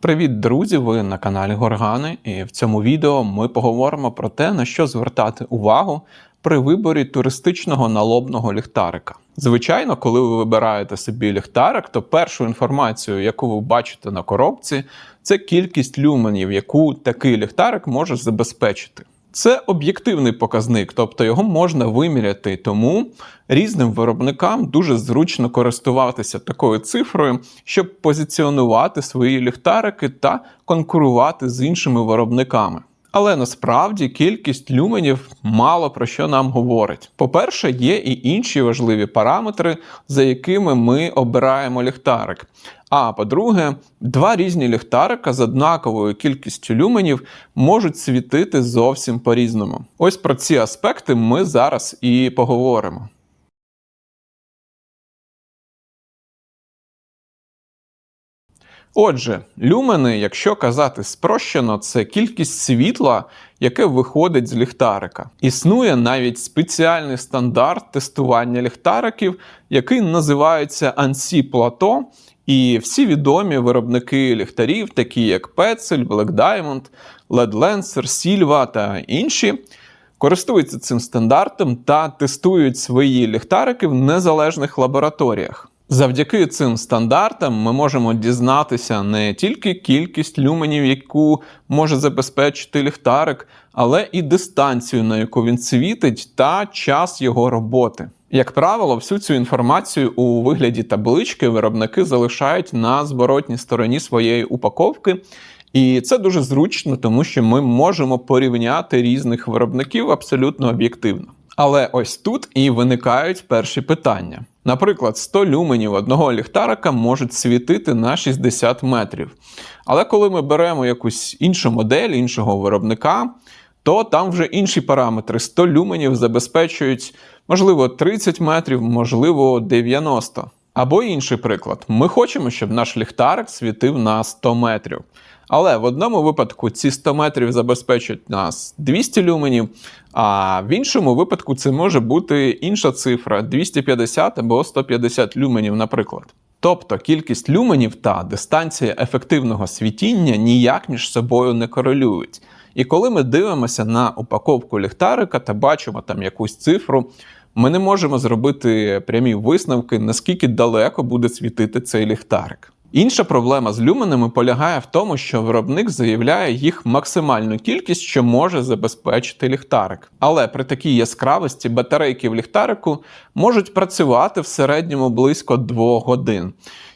Привіт, друзі! Ви на каналі Горгани, і в цьому відео ми поговоримо про те, на що звертати увагу при виборі туристичного налобного ліхтарика. Звичайно, коли ви вибираєте собі ліхтарик, то першу інформацію, яку ви бачите на коробці, це кількість люменів, яку такий ліхтарик може забезпечити. Це об'єктивний показник, тобто його можна виміряти, тому різним виробникам дуже зручно користуватися такою цифрою, щоб позиціонувати свої ліхтарики та конкурувати з іншими виробниками. Але насправді кількість люменів мало про що нам говорить. По-перше, є і інші важливі параметри, за якими ми обираємо ліхтарик. А по-друге, два різні ліхтарика з однаковою кількістю люменів можуть світити зовсім по-різному. Ось про ці аспекти ми зараз і поговоримо. Отже, люмени, якщо казати спрощено, це кількість світла, яке виходить з ліхтарика. Існує навіть спеціальний стандарт тестування ліхтариків, який називається ANSI Plateau, і всі відомі виробники ліхтарів, такі як Petzl, Black Diamond, LED Lancer, Silva та інші, користуються цим стандартом та тестують свої ліхтарики в незалежних лабораторіях. Завдяки цим стандартам ми можемо дізнатися не тільки кількість люменів, яку може забезпечити ліхтарик, але і дистанцію, на яку він світить, та час його роботи. Як правило, всю цю інформацію у вигляді таблички виробники залишають на зворотній стороні своєї упаковки. І це дуже зручно, тому що ми можемо порівняти різних виробників абсолютно об'єктивно. Але ось тут і виникають перші питання. Наприклад, 100 люменів одного ліхтарика можуть світити на 60 метрів. Але коли ми беремо якусь іншу модель іншого виробника, то там вже інші параметри. 100 люменів забезпечують, можливо, 30 метрів, можливо, 90. Або інший приклад: ми хочемо, щоб наш ліхтарик світив на 100 метрів. Але в одному випадку ці 100 метрів забезпечать нас 200 люменів, а в іншому випадку це може бути інша цифра 250 або 150 люменів, наприклад. Тобто кількість люменів та дистанція ефективного світіння ніяк між собою не корелюють. І коли ми дивимося на упаковку ліхтарика та бачимо там якусь цифру, ми не можемо зробити прямі висновки, наскільки далеко буде світити цей ліхтарик. Інша проблема з люменами полягає в тому, що виробник заявляє їх максимальну кількість, що може забезпечити ліхтарик. Але при такій яскравості батарейки в ліхтарику можуть працювати в середньому близько 2 годин.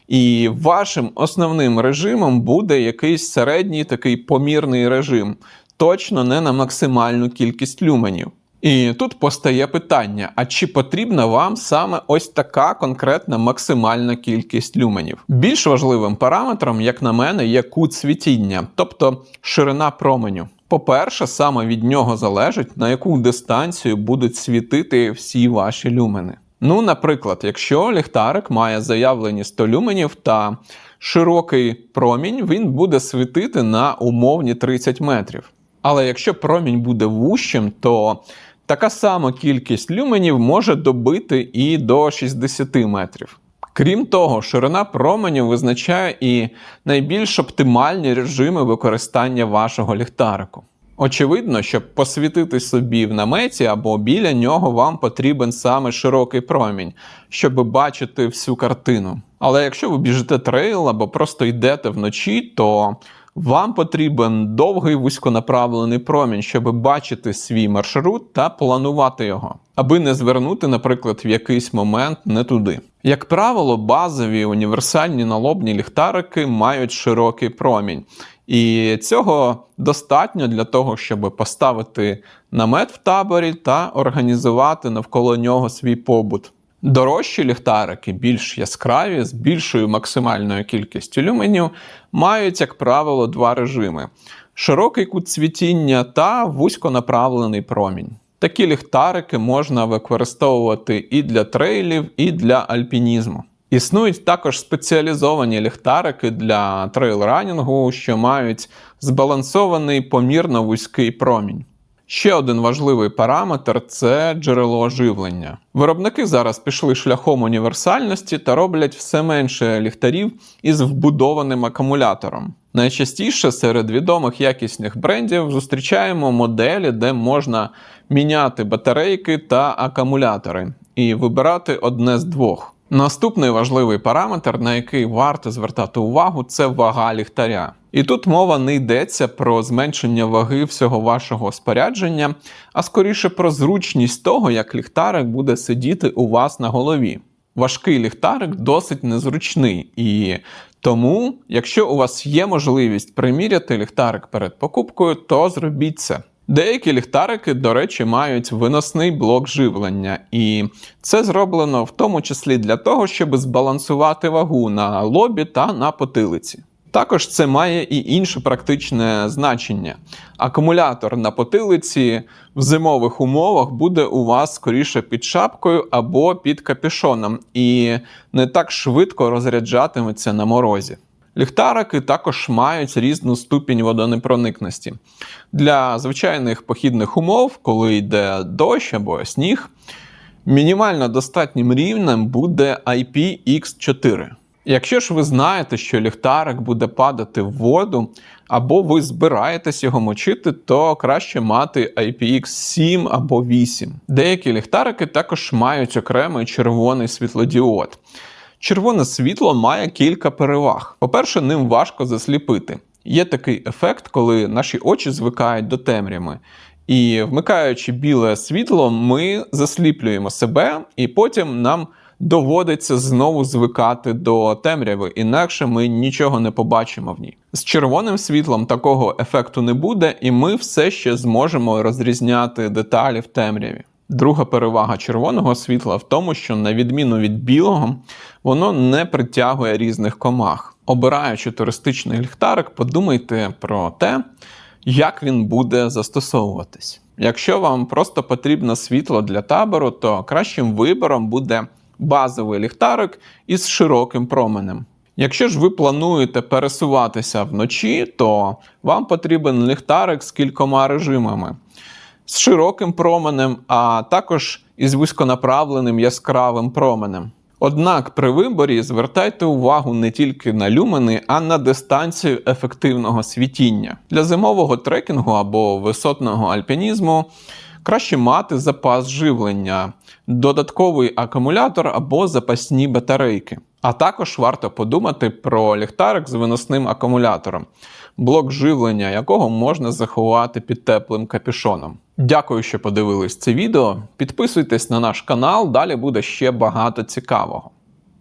І вашим основним режимом буде якийсь середній такий помірний режим, точно не на максимальну кількість люменів. І тут постає питання: а чи потрібна вам саме ось така конкретна максимальна кількість люменів? Більш важливим параметром, як на мене, є кут світіння, тобто ширина променю. По-перше, саме від нього залежить, на яку дистанцію будуть світити всі ваші люмени. Ну, наприклад, якщо ліхтарик має заявлені 100 люменів та широкий промінь, він буде світити на умовні 30 метрів. Але якщо промінь буде вущим, то Така сама кількість люменів може добити і до 60 метрів. Крім того, ширина променів визначає і найбільш оптимальні режими використання вашого ліхтарику. Очевидно, щоб посвітити собі в наметі або біля нього вам потрібен саме широкий промінь, щоб бачити всю картину. Але якщо ви біжите трейл або просто йдете вночі, то вам потрібен довгий вузьконаправлений промінь, щоб бачити свій маршрут та планувати його, аби не звернути, наприклад, в якийсь момент не туди. Як правило, базові універсальні налобні ліхтарики мають широкий промінь. І цього достатньо для того, щоб поставити намет в таборі та організувати навколо нього свій побут. Дорожчі ліхтарики, більш яскраві, з більшою максимальною кількістю люменів, мають, як правило, два режими: широкий кут світіння та вузьконаправлений промінь. Такі ліхтарики можна використовувати і для трейлів, і для альпінізму. Існують також спеціалізовані ліхтарики для трейл-ранінгу, що мають збалансований помірно вузький промінь. Ще один важливий параметр це джерело живлення. Виробники зараз пішли шляхом універсальності та роблять все менше ліхтарів із вбудованим акумулятором. Найчастіше серед відомих якісних брендів зустрічаємо моделі, де можна міняти батарейки та акумулятори і вибирати одне з двох. Наступний важливий параметр, на який варто звертати увагу, це вага ліхтаря. І тут мова не йдеться про зменшення ваги всього вашого спорядження, а скоріше про зручність того, як ліхтарик буде сидіти у вас на голові. Важкий ліхтарик досить незручний, і тому, якщо у вас є можливість приміряти ліхтарик перед покупкою, то зробіть це. Деякі ліхтарики, до речі, мають виносний блок живлення, і це зроблено в тому числі для того, щоб збалансувати вагу на лобі та на потилиці. Також це має і інше практичне значення. Акумулятор на потилиці в зимових умовах буде у вас скоріше під шапкою або під капюшоном, і не так швидко розряджатиметься на морозі. Ліхтарики також мають різну ступінь водонепроникності. Для звичайних похідних умов, коли йде дощ або сніг, мінімально достатнім рівнем буде IPX4. Якщо ж ви знаєте, що ліхтарик буде падати в воду, або ви збираєтесь його мочити, то краще мати IPX7 або 8. Деякі ліхтарики також мають окремий червоний світлодіод. Червоне світло має кілька переваг. По-перше, ним важко засліпити. Є такий ефект, коли наші очі звикають до темряви. І вмикаючи біле світло, ми засліплюємо себе, і потім нам доводиться знову звикати до темряви, інакше ми нічого не побачимо в ній. З червоним світлом такого ефекту не буде, і ми все ще зможемо розрізняти деталі в темряві. Друга перевага червоного світла в тому, що, на відміну від білого, воно не притягує різних комах. Обираючи туристичний ліхтарик, подумайте про те, як він буде застосовуватись. Якщо вам просто потрібно світло для табору, то кращим вибором буде базовий ліхтарик із широким променем. Якщо ж ви плануєте пересуватися вночі, то вам потрібен ліхтарик з кількома режимами, з широким променем, а також із вузьконаправленим яскравим променем. Однак при виборі звертайте увагу не тільки на люмени, а на дистанцію ефективного світіння. Для зимового трекінгу або висотного альпінізму краще мати запас живлення, додатковий акумулятор або запасні батарейки. А також варто подумати про ліхтарик з виносним акумулятором, блок живлення якого можна заховати під теплим капюшоном. Дякую, що подивились це відео. Підписуйтесь на наш канал, далі буде ще багато цікавого.